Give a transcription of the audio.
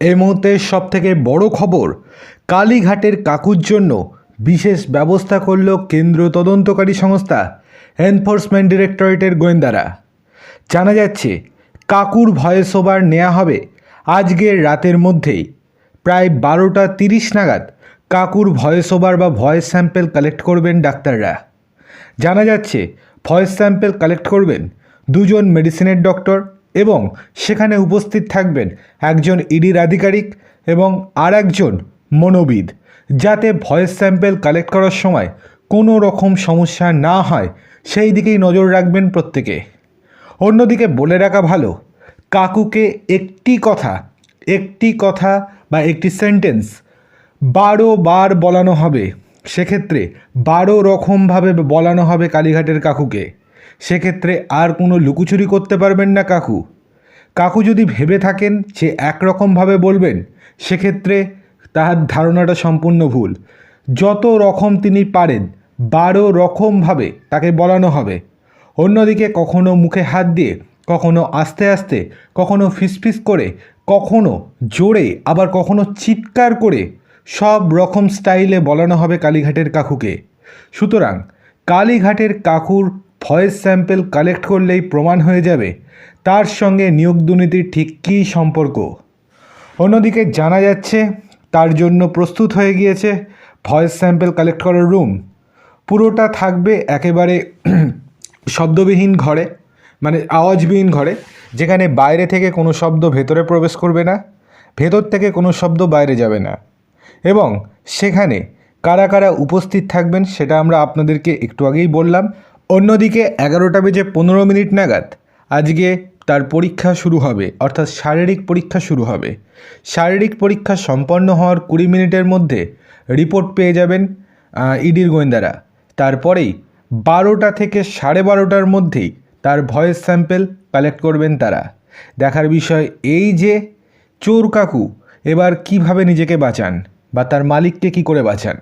এই মুহূর্তে সব থেকে বড় খবর, কালীঘাটের কাকুর জন্য বিশেষ ব্যবস্থা করল কেন্দ্র তদন্তকারী সংস্থা এনফোর্সমেন্ট ডিরেক্টরেটের গোয়েন্দারা। জানা যাচ্ছে, কাকুর ভয়েস ওভার নেওয়া হবে আজকের রাতের মধ্যেই। প্রায় বারোটা তিরিশ নাগাদ কাকুর ভয়েস ওভার বা ভয়েস স্যাম্পেল কালেক্ট করবেন ডাক্তাররা। জানা যাচ্ছে ভয়েস স্যাম্পেল কালেক্ট করবেন দুজন মেডিসিনের ডক্টর এবং সেখানে উপস্থিত থাকবেন একজন ইডির আধিকারিক এবং আর একজন মনোবিদ, যাতে ভয়েস স্যাম্পেল কালেক্ট করার সময় কোনো রকম সমস্যা না হয়, সেই দিকেই নজর রাখবেন প্রত্যেকে। অন্যদিকে বলে রাখা ভালো, কাকুকে একটি কথা একটি কথা বা একটি সেন্টেন্স বারো বার বলানো হবে। সেক্ষেত্রে বারো রকমভাবে বলানো হবে কালীঘাটের কাকুকে। সেক্ষেত্রে আর কোনো লুকোচুরি করতে পারবেন না কাকু। কাকু যদি ভেবে থাকেন যে একরকমভাবে বলবেন, সেক্ষেত্রে তাহার ধারণাটা সম্পূর্ণ ভুল। যত রকম তিনি পারেন, বারো রকমভাবে তাকে বলানো হবে। অন্যদিকে কখনো মুখে হাত দিয়ে, কখনো আস্তে আস্তে, কখনো ফিসফিস করে, কখনো জোরে, আবার কখনো চিৎকার করে সব রকম স্টাইলে বলানো হবে কালীঘাটের কাকুকে। সুতরাং কালীঘাটের কাকুর ভয়েস স্যাম্পেল কালেক্ট করলেই প্রমাণ হয়ে যাবে। তার সঙ্গে নিয়োগ দুর্নীতির ঠিক কী সম্পর্ক? অন্যদিকে জানা যাচ্ছে, তার জন্য প্রস্তুত হয়ে গিয়েছে ভয়েস স্যাম্পেল কালেক্ট করার রুম। পুরোটা থাকবে একেবারে শব্দবিহীন ঘরে মানে আওয়াজবিহীন ঘরে, যেখানে বাইরে থেকে কোনো শব্দ ভেতরে প্রবেশ করবে না, ভেতর থেকে কোনো শব্দ বাইরে যাবে না। এবং সেখানে কারা কারা উপস্থিত থাকবেন সেটা আমরা আপনাদেরকে একটু আগেই বললাম। অন্যদিকে এগারোটা বেজে পনেরো মিনিট নাগাদ আজকে তার পরীক্ষা শুরু হবে, অর্থাৎ শারীরিক পরীক্ষা শুরু হবে। শারীরিক পরীক্ষা সম্পন্ন হওয়ার কুড়ি মিনিটের মধ্যে রিপোর্ট পেয়ে যাবেন ইডির গোয়েন্দারা। তারপরেই বারোটা থেকে সাড়ে বারোটার মধ্যেই তার ভয়েস স্যাম্পেল কালেক্ট করবেন তারা। দেখার বিষয় এই যে, চোর কাকু, এবার কীভাবে নিজেকে বাঁচান বা তার মালিককে কি করে বাঁচান?